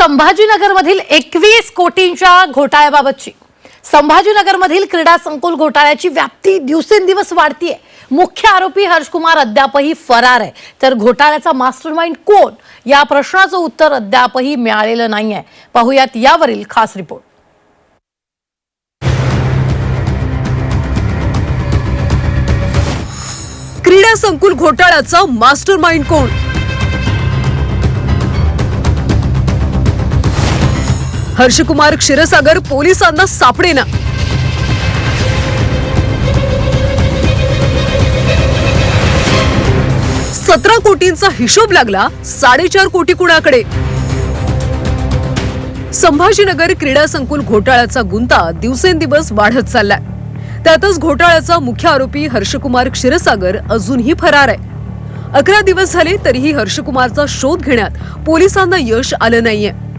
संभाजीनगरमधील एकवीस कोटींच्या घोटाळ्याबाबतची. संभाजीनगरमधील क्रीडा संकुल घोटाळ्याची व्याप्ती दिवसेंदिवस वाढतीये. मुख्य आरोपी हर्षकुमार अद्यापही फरार आहे. तर घोटाळ्याचा मास्टरमाइंड कोण? या प्रश्नाचं उत्तर अद्यापही मिळालेलं नाहीये. पाहुयात यावरील खास रिपोर्ट. क्रीडा संकुल घोटाळ्याचा मास्टर माइंड कोण? हर्षकुमार क्षीरसागर पोलिसांना सापडेना. सतरा कोटींचा हिशोब लागला साडेचार कोटी कुणाकडे? संभाजीनगर क्रीडा संकुल घोटाळ्याचा गुंता दिवसेंदिवस वाढत चाललाय. त्यातच घोटाळ्याचा मुख्य आरोपी हर्षकुमार क्षीरसागर अजूनही फरार आहे. अकरा दिवस झाले तरीही हर्षकुमारचा शोध घेण्यात पोलिसांना यश आलं नाहीये.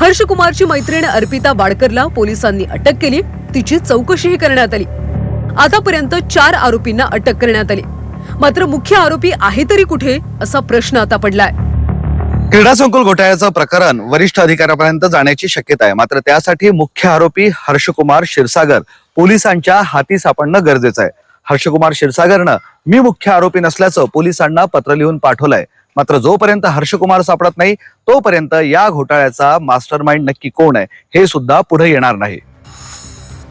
हर्षकुमारची मैत्रीण अर्पिता वाडकरला पोलिसांनी अटक केली. तिची चौकशीही करण्यात आली. आतापर्यंत चार आरोपींना अटक करण्यात आली. मात्र मुख्य आरोपी आहे तरी कुठे असा प्रश्न आता पडलाय. क्रीडा संकुल घोटाळ्याचं प्रकरण वरिष्ठ अधिकाऱ्यापर्यंत जाण्याची शक्यता आहे. मात्र त्यासाठी मुख्य आरोपी हर्षकुमार क्षीरसागर पोलिसांच्या हाती सापडणं गरजेचं आहे. हर्षकुमार क्षीरसागरनं मी मुख्य आरोपी नसल्याचं पोलिसांना पत्र लिहून पाठवलंय. मात्र जोपर्यंत हर्षकुमार सापडत नाही तोपर्यंत या घोटाळ्याचा मास्टर माइंड नक्की कोण आहे हे सुद्धा पुढे येणार नाही.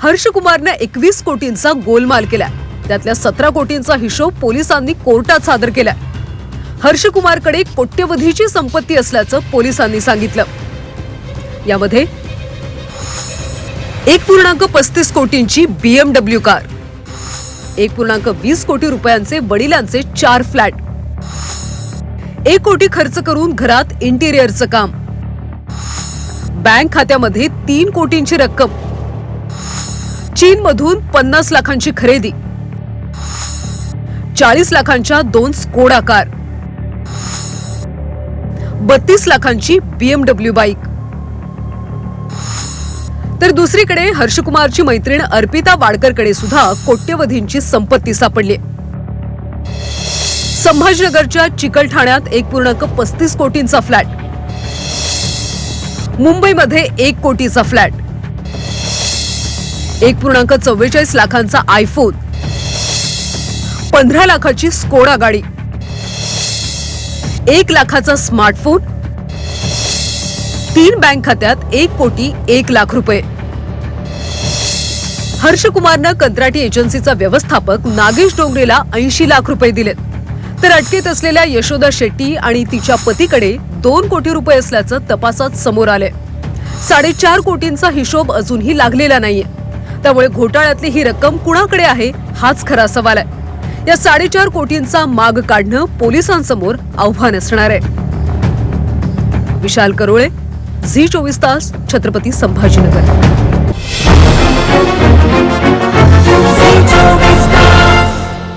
हर्षकुमारने एकवीस कोटींचा गोलमाल केला त्यातल्या सतरा कोटींचा हिशोब पोलिसांनी कोर्टात सादर केला हर्षकुमारकडे कोट्यवधीची संपत्ती असल्याचं पोलिसांनी सांगितलं. यामध्ये एक पूर्णांक पस्तीस कोटींची बीएमडब्ल्यू कार एक पूर्णांक वीस कोटी रुपयांचे वडिलांचे चार फ्लॅट एक कोटी खर्च करून घरात इंटिरियरचं काम. बँक खात्यामध्ये तीन कोटींची रक्कम. चीनमधून पन्नास लाखांची खरेदी. चाळीस लाखांच्या दोन स्कोडा कार बत्तीस लाखांची बीएमडब्ल्यू बाईक तर दुसरीकडे हर्षकुमारची मैत्रीण अर्पिता वाडकरकडे सुद्धा कोट्यवधींची संपत्ती सापडली. संभाजीनगरच्या चिकलठाण्यात एक पूर्णांक पस्तीस कोटींचा फ्लॅट. मुंबईमध्ये एक कोटीचा फ्लॅट. एक पूर्णांक चव्वेचाळीस लाखांचा आयफोन. पंधरा लाखाची स्कोडा गाडी. एक लाखाचा स्मार्टफोन. तीन बँक खात्यात एक कोटी एक लाख रुपये. हर्षकुमारनं कंत्राटी एजन्सीचा व्यवस्थापक नागेश डोंगरेला ऐंशी लाख रुपये दिलेत. तर अटकेत असलेल्या यशोदा शेट्टी आणि तिच्या पतीकडे दोन कोटी रुपये असल्याचं तपासात समोर आलंय. साडेचार कोटींचा हिशोब अजूनही लागलेला नाहीये. त्यामुळे घोटाळ्यातली ही रक्कम कुणाकडे आहे हाच खरा सवाल आहे. या साडेचार कोटींचा माग काढणं पोलिसांसमोर आव्हान असणार आहे. विशाल करोळे झी चोवीस तास छत्रपती संभाजीनगर.